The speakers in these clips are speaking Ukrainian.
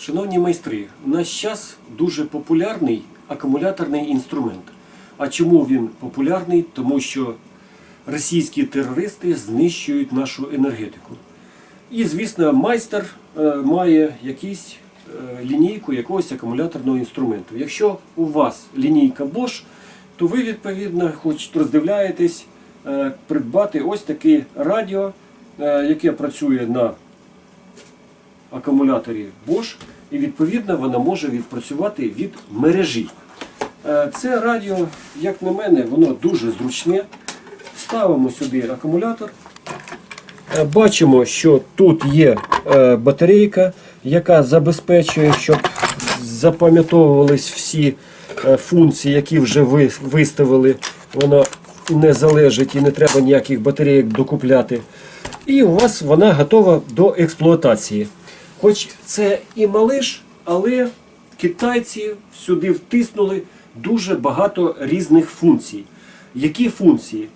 Шановні майстри, у нас час дуже популярний акумуляторний інструмент. А чому він популярний? Тому що російські терористи знищують нашу енергетику. І, звісно, майстер е, має якийсь е, лінійку якогось акумуляторного інструменту. Якщо у вас лінійка Bosch, то ви відповідно, хоч роздивляєтесь, е, придбати ось таке радіо, яке працює на акумуляторі Bosch, і відповідно вона може відпрацювати від мережі. Е, Це радіо, як на мене, воно дуже зручне. Ставимо сюди акумулятор. Е, Бачимо, що тут є е, батарейка, яка забезпечує, щоб запам'ятовувались всі функції, які вже ви виставили. Воно не залежить і не треба ніяких батарейок докупляти. І у вас вона готова до експлуатації. Хоч це і малиш, але китайці сюди втиснули дуже багато різних функцій. Які функції?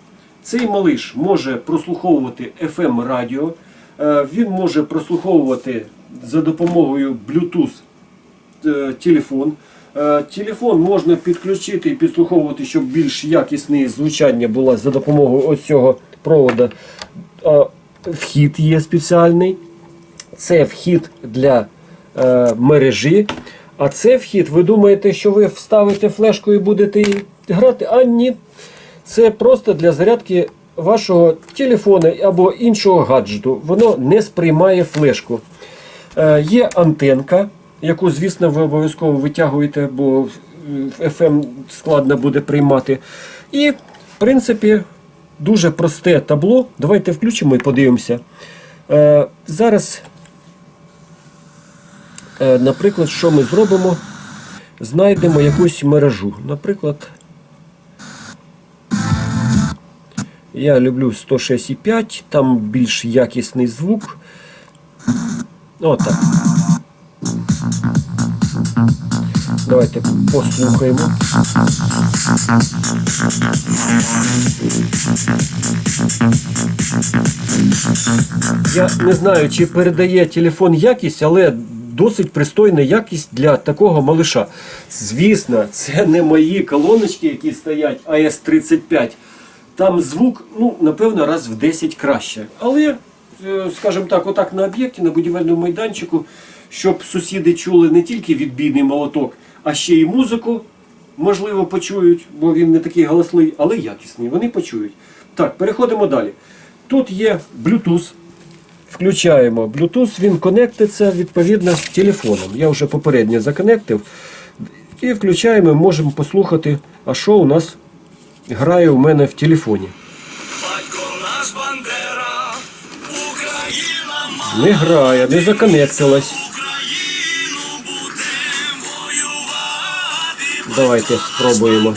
Цей малиш може прослуховувати FM радіо, е, він може прослуховувати за допомогою Bluetooth е, телефон. Е, Телефон можна підключити і підслуховувати, щоб більш якісне звучання було за допомогою ось цього проводу. Е, Вхід є спеціальний. Це вхід для е, мережі. А це вхід, ви думаєте, що ви вставите флешку і будете грати? А ні. Це просто для зарядки вашого телефона або іншого гаджету. Воно не сприймає флешку. Е, є антенка, яку, звісно, ви обов'язково витягуєте, бо FM складно буде приймати. І, в принципі, дуже просте табло. Давайте включимо і подивимося. Е, зараз, наприклад, що ми зробимо? Знайдемо якусь мережу. Наприклад, я люблю 106,5, там більш якісний звук. Отак. Давайте послухаємо. Я не знаю, чи передає телефон якість, але досить пристойна якість для такого малиша. Звісно, це не мої колоночки, які стоять АС-35. Там звук, ну, напевно, раз в 10 краще. Але, е, скажімо так, отак на об'єкті, на будівельному майданчику, щоб сусіди чули не тільки відбійний молоток, а ще й музику, можливо, почують, бо він не такий голосний, але якісний. Вони почують. Так, переходимо далі. Тут є Bluetooth. Включаємо Bluetooth, він конектиться відповідно з телефоном. Я вже попередньо законектив. І включаємо, можемо послухати, а що у нас грає у мене в телефоні. Не грає, не законектилась. Давайте спробуємо.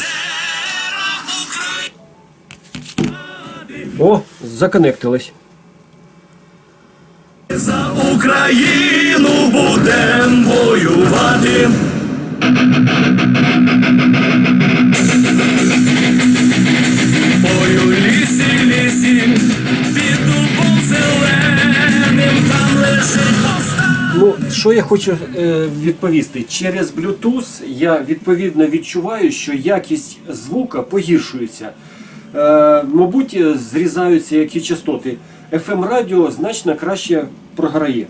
О, законектилась. За Україну будем воювати. Ой, лісі, лісі, під дубом там лежить. Ну, що я хочу е, відповісти? Через Bluetooth я відповідно відчуваю, що якість звука погіршується. Е, мабуть, е, зрізаються які частоти. FM радіо значно краще програє.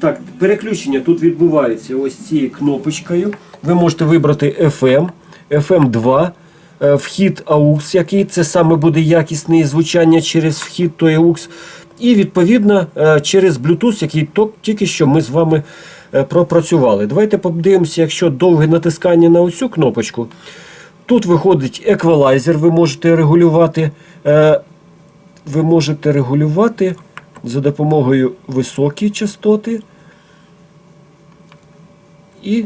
Так, переключення тут відбувається ось цією кнопочкою. Ви можете вибрати FM, FM2, е, вхід AUX, який це саме буде якісне звучання через вхід той AUX. І відповідно е, через Bluetooth, який тільки що ми з вами е, пропрацювали. Давайте подивимося, якщо довге натискання на оцю кнопочку. Тут виходить еквалайзер, ви можете регулювати. Ви можете регулювати за допомогою високі частоти і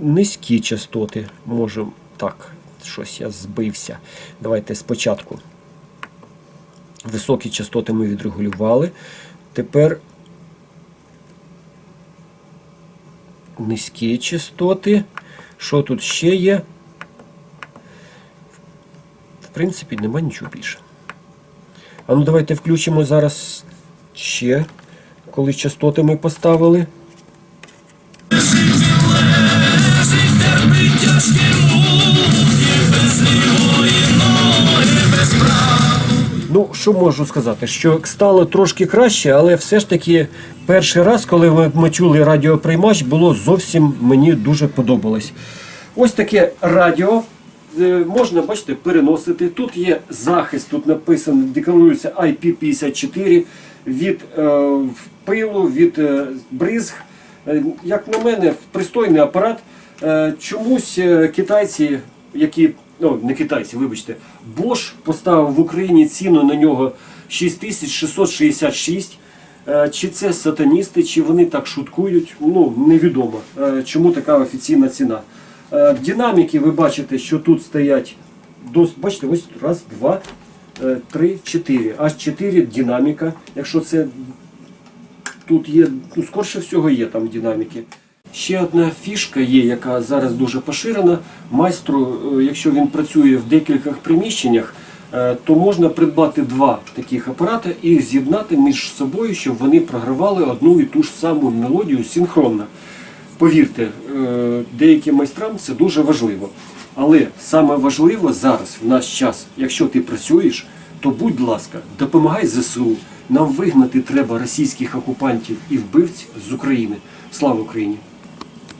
низькі частоти. Можемо. Так, щось я збився. Давайте спочатку. Високі частоти ми відрегулювали. Тепер низькі частоти. Що тут ще є? В принципі, нема нічого більше. А ну давайте включимо зараз ще, коли частоти ми поставили. Ну, що можу сказати, що стало трошки краще, але все ж таки перший раз, коли ми чули радіоприймач, було зовсім мені дуже подобалось. Ось таке радіо е, Можна, бачите, переносити. Тут є захист, тут написано, декларується IP54 від е, пилу, від е, бризг. Е, Як на мене, пристойний апарат. Е, Чомусь е, китайці, які, ну не китайці, вибачте, Bosch поставив в Україні ціну на нього 6666. Е, Чи це сатаністи, чи вони так шуткують, ну невідомо, чому така офіційна ціна. Е, Динаміки, ви бачите, що тут стоять, бачите, ось раз, два, е, три, чотири. Аж чотири динаміка. Якщо це тут є, ну, скорше всього є там динаміки. Ще одна фішка є, яка зараз дуже поширена. Майстру, е, якщо він працює в декількох приміщеннях, то можна придбати два таких апарати і з'єднати між собою, щоб вони програвали одну і ту ж саму мелодію синхронно. Повірте, е, деяким майстрам це дуже важливо. Але саме важливо зараз, в наш час, якщо ти працюєш, то будь ласка, допомагай ЗСУ. Нам вигнати треба російських окупантів і вбивць з України. Слава Україні!